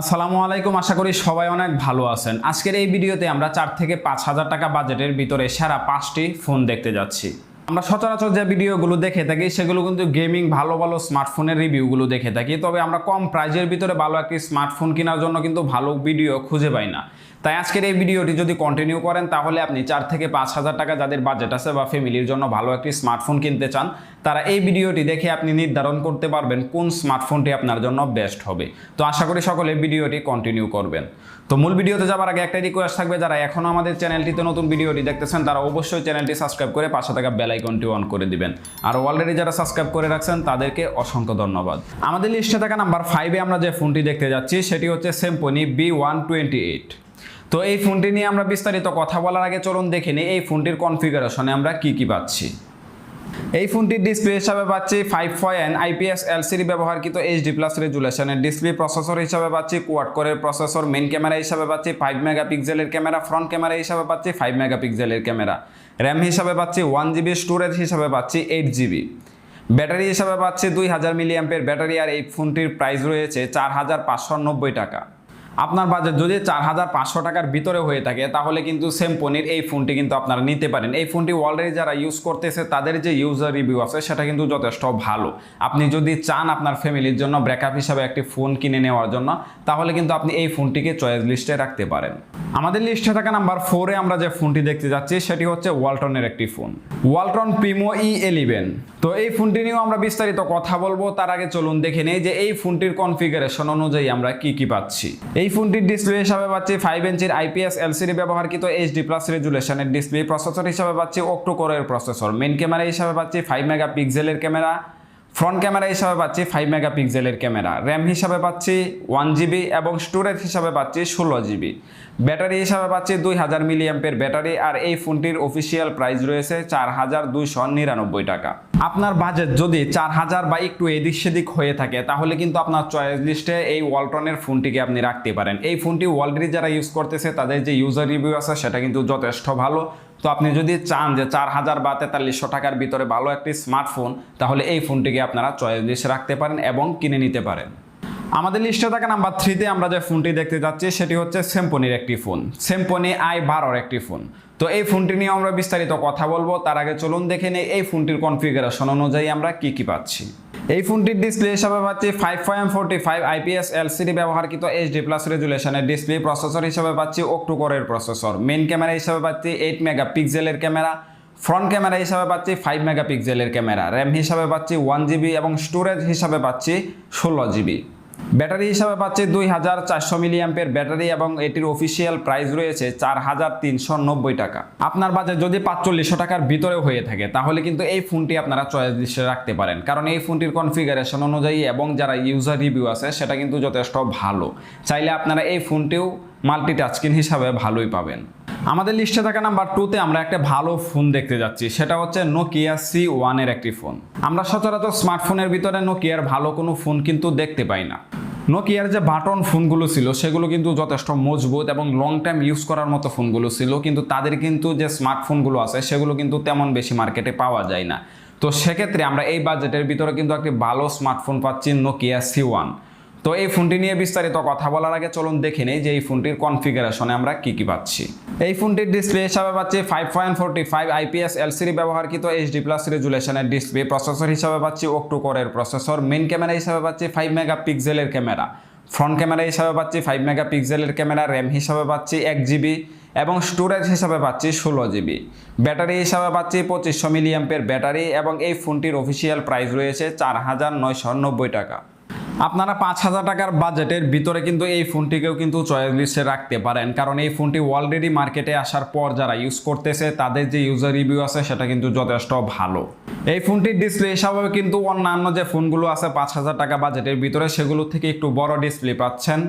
আসসালামু আলাইকুম, আশা করি সবাই অনেক ভালো আছেন। আজকের এই ভিডিওতে আমরা চার থেকে পাঁচ হাজার টাকা বাজেটের ভিতরে সেরা পাঁচটি ফোন দেখতে যাচ্ছি। আমরা সচরাচর যে ভিডিওগুলো দেখে থাকি, সেগুলো কিন্তু গেমিং, ভালো ভালো স্মার্টফোনের রিভিউগুলো দেখে থাকি। তবে আমরা কম প্রাইজের ভিতরে ভালো একটি স্মার্টফোন কেনার জন্য কিন্তু ভালো ভিডিও খুঁজে পাই না। তাই আজকের এই ভিডিওটি যদি কন্টিনিউ করেন, তাহলে আপনি চার থেকে পাঁচ হাজার টাকা যাদের বাজেট আছে বা ফ্যামিলির জন্য ভালো একটি স্মার্টফোন কিনতে চান, তারা এই ভিডিওটি দেখে আপনি নির্ধারণ করতে পারবেন কোন স্মার্টফোনটি আপনার জন্য বেস্ট হবে। তো আশা করি সকলে ভিডিওটি কন্টিনিউ করবেন। তো মূল ভিডিওতে যাবার আগে একটা রিকোয়েস্ট থাকবে, যারা এখনও আমাদের চ্যানেলটিতে নতুন ভিডিওটি দেখতেছেন, তারা অবশ্যই চ্যানেলটি সাবস্ক্রাইব করে পাশে থাকা বেল আইকনটি অন করে দিবেন। আর অলরেডি যারা সাবস্ক্রাইব করে রাখছেন, তাদেরকে অসংখ্য ধন্যবাদ। আমাদের লিস্টে থাকা নাম্বার ফাইভে আমরা যে ফোনটি দেখতে যাচ্ছি, সেটি হচ্ছে Symphony B one twenty eight তো এই ফোনটি নিয়ে আমরা বিস্তারিত কথা বলার আগে চলুন দেখে নিই এই ফোনটির কনফিগারেশনে আমরা কি কি পাচ্ছি। এই ফোনটির ডিসপ্লে হিসাবে পাচ্ছি ফাইভ পয়েন্ট আইপিএস এলসিডি ব্যবহারকৃত এইচডি প্লাস রেজুলেশনের ডিসপ্লে প্রসেসর হিসাবে পাচ্ছি কোয়াড কোরের প্রসেসর মেন ক্যামেরা হিসাবে পাচ্ছি ফাইভ মেগাপিক্সেলের ক্যামেরা ফ্রন্ট ক্যামেরা হিসাবে পাচ্ছি ফাইভ মেগাপিক্সেলের ক্যামেরা র্যাম হিসাবে পাচ্ছি ওয়ান জিবি স্টোরেজ হিসাবে পাচ্ছি এইট জিবি ব্যাটারি হিসাবে পাচ্ছি দুই হাজার মিলিয়াম্পের ব্যাটারি আর এই ফোনটির প্রাইস রয়েছে চার হাজার পাঁচশো নব্বই টাকা। আপনার বাজেট যদি চার হাজার পাঁচশো টাকার ভিতরে হয়ে থাকে, তাহলে কিন্তু সেমপনির এই ফোনটি কিন্তু আপনারা নিতে পারেন। এই ফোনটি অলরেডি যারা ইউজ করতেছে, তাদের যে ইউজার রিভিউ আছে, সেটা কিন্তু যথেষ্ট ভালো। আপনি যদি চান আপনার ফ্যামিলির জন্য ব্রেকআপ হিসাবে একটি ফোন কিনে নেওয়ার জন্য, তাহলে কিন্তু আপনি এই ফোনটিকে চয়েস লিস্টে রাখতে পারেন। আমাদের লিস্টে থাকা নাম্বার ফোরে আমরা যে ফোনটি দেখতে যাচ্ছি, সেটি হচ্ছে ওয়ালটনের একটি phone. Walton Primo E eleven তো এই ফোনটি নিয়েও আমরা বিস্তারিত কথা বলব, তার আগে চলুন দেখে নেই যে এই ফোনটির কনফিগারেশন অনুযায়ী আমরা কি কি পাচ্ছি। এই ফোনটির ডিসপ্লে হিসাবে পাচ্ছি ফাইভ ইঞ্চির আইপিএস এলসিডি ব্যবহারকৃত এইচডি প্লাস রেজুলেশনের ডিসপ্লে প্রসেসর হিসাবে পাচ্ছি অক্টো কোরের প্রসেসর মেন ক্যামেরা হিসাবে পাচ্ছি ফাইভ মেগা পিক্সেলের ক্যামেরা ফ্রন্ট ক্যামেরা হিসাবে পাচ্ছি ফাইভ মেগা পিক্সেলের ক্যামেরা র্যাম হিসাবে পাচ্ছি ওয়ান জিবি এবং স্টোরেজ হিসাবে পাচ্ছি ষোলো জিবি ব্যাটারি হিসাবে পাচ্ছি দুই হাজার মিলিয়াম্পের ব্যাটারি আর এই ফোনটির অফিসিয়াল প্রাইস রয়েছে চার হাজার দুইশো নিরানব্বই টাকা। আপনার বাজেট যদি চার হাজার বা একটু এদিক সেদিক হয়ে থাকে, তাহলে কিন্তু আপনার চয়েস লিস্টে এই ওয়ালটনের ফোনটিকে আপনি রাখতে পারেন। এই ফোনটি অলরেডি যারা ইউজ করতেছে, তাদের যে ইউজার রিভিউ আছে, সেটা কিন্তু যথেষ্ট ভালো। তো আপনি যদি চান যে চার হাজার বা তেতাল্লিশশো টাকার ভিতরে ভালো একটি স্মার্টফোন তাহলে এই ফোনটিকে আপনারা চয়েস রাখতে পারেন এবং কিনে নিতে পারেন। আমাদের লিস্টে থাকা নাম্বার থ্রিতে আমরা যে ফোনটি দেখতে যাচ্ছি, সেটি হচ্ছে সেম্পনির একটি ফোন সেম্পনি আই বারোর একটি ফোন তো এই ফোনটি নিয়ে আমরা বিস্তারিত কথা বলব। তার আগে চলুন দেখে নিই, এই ফোনটির কনফিগারেশন অনুযায়ী আমরা কি কি পাচ্ছি। এই ফোনটির ডিসপ্লে হিসাবে পাচ্ছি five point forty five IPS LCD ব্যবহারকৃত HD plus রেজুলেশনের ডিসপ্লে প্রসেসর হিসাবে পাচ্ছি অক্টোকোরের প্রসেসর মেন ক্যামেরা হিসাবে পাচ্ছি এইট মেগা পিক্সেলের ক্যামেরা ফ্রন্ট ক্যামেরা হিসাবে পাচ্ছি ফাইভ মেগা পিক্সেলের ক্যামেরা র্যাম হিসাবে পাচ্ছি ওয়ান জিবি এবং স্টোরেজ হিসাবে পাচ্ছি ষোলো জিবি ব্যাটারি হিসাবে পাচ্ছে দুই হাজার চারশো মিলিয়াম্পের ব্যাটারি এবং এটির অফিসিয়াল প্রাইস রয়েছে চার হাজার তিনশো নব্বই টাকা। আপনার বাজেট যদি পাঁচচল্লিশশো টাকার ভিতরে হয়ে থাকে, তাহলে কিন্তু এই ফোনটি আপনারা চয়েস লিস্টে রাখতে পারেন। কারণ এই ফোনটির কনফিগারেশন অনুযায়ী এবং যারা ইউজার রিভিউ আছে, সেটা কিন্তু যথেষ্ট ভালো। চাইলে আপনারা এই ফোনটিও মাল্টি টাচস্ক্রিন হিসাবে ভালোই পাবেন। আমাদের লিস্টে থাকা নাম্বার টুতে আমরা একটা ভালো ফোন দেখতে যাচ্ছি। সেটা হচ্ছে নোকিয়া সি ওয়ানের একটি ফোন আমরা সচরাচর স্মার্টফোনের ভিতরে নোকিয়ার ভালো কোনো ফোন কিন্তু দেখতে পাই না। নোকিয়ার যে বাটন ফোনগুলো ছিল, সেগুলো কিন্তু যথেষ্ট মজবুত এবং লং টাইম ইউজ করার মতো ফোনগুলো ছিল, কিন্তু তাদের কিন্তু যে স্মার্টফোনগুলো আছে, সেগুলো কিন্তু তেমন বেশি মার্কেটে পাওয়া যায় না। তো সেক্ষেত্রে আমরা এই বাজেটের ভিতরে কিন্তু একটি ভালো স্মার্টফোন পাচ্ছি নোকিয়া সি ওয়ান তো এই ফোনটি নিয়ে বিস্তারিত কথা বলার আগে চলুন দেখে নেই যে এই ফোনটির কনফিগারেশনে আমরা কি কি পাচ্ছি। এই ফোনটির ডিসপ্লে হিসাবে পাচ্ছি five point forty five IPS LCD ব্যবহারকৃত HD plus রেজুলেশনের ডিসপ্লে প্রসেসর হিসাবে পাচ্ছি অক্টো কোরের প্রসেসর মেন ক্যামেরা হিসাবে পাচ্ছি ফাইভ মেগা পিক্সেলের ক্যামেরা ফ্রন্ট ক্যামেরা হিসাবে পাচ্ছি ফাইভ মেগা পিক্সেলের ক্যামেরা র্যাম হিসাবে পাচ্ছি এক জিবি এবং স্টোরেজ হিসাবে পাচ্ছি ষোলো জিবি ব্যাটারি হিসাবে পাচ্ছি পঁচিশশো মিলিয়াম্পের ব্যাটারি এবং এই ফোনটির অফিসিয়াল প্রাইস রয়েছে চার হাজার নয়শো নব্বই টাকা। আপনারা পাঁচ হাজার টাকার বাজেটের ভিতরে কিন্তু এই ফোনটিকেও কিন্তু চয়েস লিস্টে রাখতে পারেন। কারণ এই ফোনটি অলরেডি মার্কেটে আসার পর যারা ইউজ করতেছে, তাদের যে ইউজার রিভিউ আছে, সেটা কিন্তু যথেষ্ট ভালো। এই ফোনটির ডিসপ্লে হিসাবে কিন্তু অন্যান্য যে ফোনগুলো আছে, পাঁচ হাজার টাকা বাজেটের ভিতরে, সেগুলো থেকে একটু বড় ডিসপ্লে পাচ্ছেন।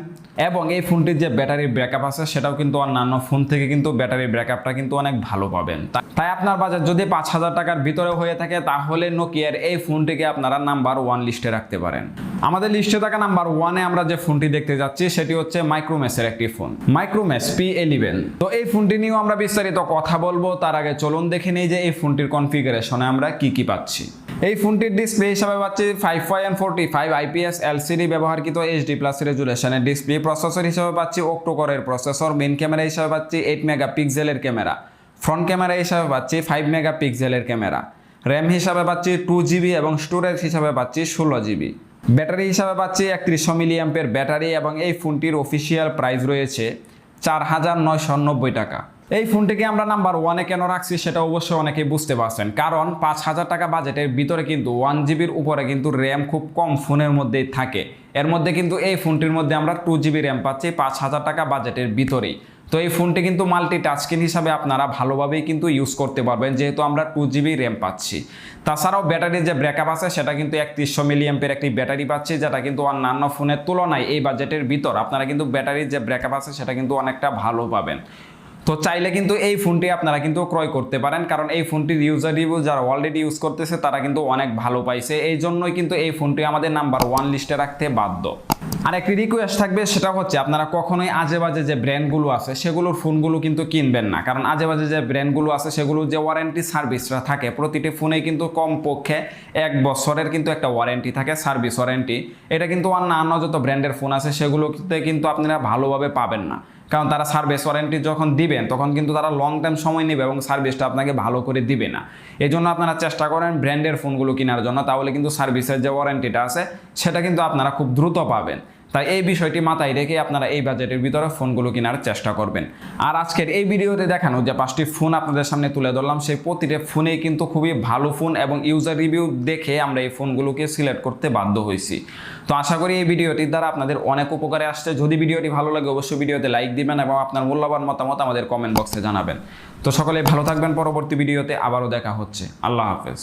এবং এই ফোনটির যে ব্যাটারি ব্যাকআপ আছে, সেটাও কিন্তু অন্যান্য ফোন থেকে কিন্তু ব্যাটারি ব্যাকআপটা কিন্তু অনেক ভালো পাবেন। তাই আপনার বাজেট যদি পাঁচ হাজার টাকার ভিতরে হয়ে থাকে, তাহলে নোকিয়ার এই ফোনটিকে আপনারা নাম্বার ওয়ান লিস্টে রাখতে পারেন। আমাদের লিস্টে থাকা নাম্বার ওয়ানে আমরা যে ফোনটি দেখতে যাচ্ছি, সেটি হচ্ছে মাইক্রোমেসের একটি ফোন মাইক্রোমেস পি এলিভেন তো এই ফোনটি নিয়েও আমরা বিস্তারিত কথা বলব, তার আগে চলুন দেখে নিই যে এই ফোনটির কনফিগারেশনে আমরা কি কি পাচ্ছি। এই ফোনটির ডিসপ্লে হিসাবে পাচ্ছি five point forty five IPS LCD ব্যবহারকৃত HD plus রেজুলেশনের ডিসপ্লে প্রসেসর হিসাবে পাচ্ছি অক্টোকরের প্রসেসর মেন ক্যামেরা হিসাবে পাচ্ছি এইট মেগা পিক্সেলের ক্যামেরা ফ্রন্ট ক্যামেরা হিসাবে পাচ্ছি ফাইভ মেগা পিক্সেলের ক্যামেরা। র্যাম হিসাবে পাচ্ছি টু জিবি এবং স্টোরেজ হিসাবে পাচ্ছি ষোলো জিবি ব্যাটারি হিসাবে পাচ্ছি একত্রিশশো মিলিয়াম্পের ব্যাটারি এবং এই ফোনটির অফিসিয়াল প্রাইস রয়েছে চার হাজার নয়শো নব্বই টাকা। এই ফোনটিকে আমরা নাম্বার ওয়ানে কেন রাখছি সেটা অবশ্যই অনেকে বুঝতে পারছেন। কারণ পাঁচ হাজার টাকা বাজেটের ভিতরে কিন্তু ওয়ান জিবির উপরে কিন্তু র্যাম খুব কম ফোনের মধ্যেই থাকে। এর মধ্যে কিন্তু এই ফোনটির মধ্যে আমরা টু জিবি র্যাম পাচ্ছি পাঁচ হাজার টাকা বাজেটের ভিতরেই। তো এই ফোনটি কিন্তু মাল্টি টাচস্ক্রিন হিসাবে আপনারা ভালোভাবেই কিন্তু ইউজ করতে পারবেন, যেহেতু আমরা টু জিবি র্যাম পাচ্ছি। তাছাড়াও ব্যাটারির যে ব্যাকআপ আছে, সেটা কিন্তু একত্রিশশো মিলিয়াম্পের একটি ব্যাটারি পাচ্ছি, যেটা কিন্তু অন্যান্য ফোনের তুলনায় এই বাজেটের ভিতর আপনারা কিন্তু ব্যাটারির যে ব্যাকআপ আছে, সেটা কিন্তু অনেকটা ভালো পাবেন। তো চাইলে কিন্তু এই ফোনটি আপনারা কিন্তু ক্রয় করতে পারেন, কারণ এই ফোনটির ইউজার রিভিউ যারা অলরেডি ইউজ করতেছে, তারা কিন্তু অনেক ভালো পাইছে। এই জন্যই কিন্তু এই ফোনটি আমাদের নাম্বার ওয়ান লিস্টে রাখতে বাধ্য। আর একটি রিকোয়েস্ট থাকবে, সেটা হচ্ছে আপনারা কখনোই আজে বাজে যে ব্র্যান্ডগুলো আছে, সেগুলোর ফোনগুলো কিন্তু কিনবেন না। কারণ আজে বাজে যে ব্র্যান্ডগুলো আছে, সেগুলোর যে ওয়ারেন্টি সার্ভিসটা থাকে, প্রতিটি ফোনে কিন্তু কমপক্ষে এক বছরের কিন্তু একটা ওয়ারেন্টি থাকে সার্ভিস ওয়ারেন্টি এটা কিন্তু অন্যান্য যত ব্র্যান্ডের ফোন আছে, সেগুলোতে কিন্তু আপনারা ভালোভাবে পাবেন না। কারণ তারা সার্ভিস ওয়ারেন্টি যখন দিবেন, তখন কিন্তু তারা লং টাইম সময় নেবে এবং সার্ভিসটা আপনাকে ভালো করে দিবে না। এই জন্য আপনারা চেষ্টা করেন ব্র্যান্ডের ফোনগুলো কেনার জন্য, তাহলে কিন্তু সার্ভিসের যে ওয়ারেন্টিটা আছে, সেটা কিন্তু আপনারা খুব দ্রুত পাবেন। তাই এই বিষয়টি মাথায় রেখে আপনারা এই বাজেটের ভিতরে ফোনগুলো কেনার চেষ্টা করবেন। আর আজকের এই ভিডিওতে দেখানো যে পাঁচটি ফোন আপনাদের সামনে তুলে ধরলাম, সেই প্রতিটা ফোনেই কিন্তু খুবই ভালো ফোন এবং ইউজার রিভিউ দেখে আমরা এই ফোনগুলোকে সিলেক্ট করতে বাধ্য হয়েছি। তো আশা করি এই ভিডিওটির দ্বারা আপনাদের অনেক উপকারে আসছে। যদি ভিডিওটি ভালো লাগে, অবশ্যই ভিডিওতে লাইক দিবেন এবং আপনার মূল্যবান মতামত আমাদের কমেন্ট বক্সে জানাবেন। তো সকলে ভালো থাকবেন, পরবর্তী ভিডিওতে আবারও দেখা হচ্ছে। আল্লাহ হাফেজ।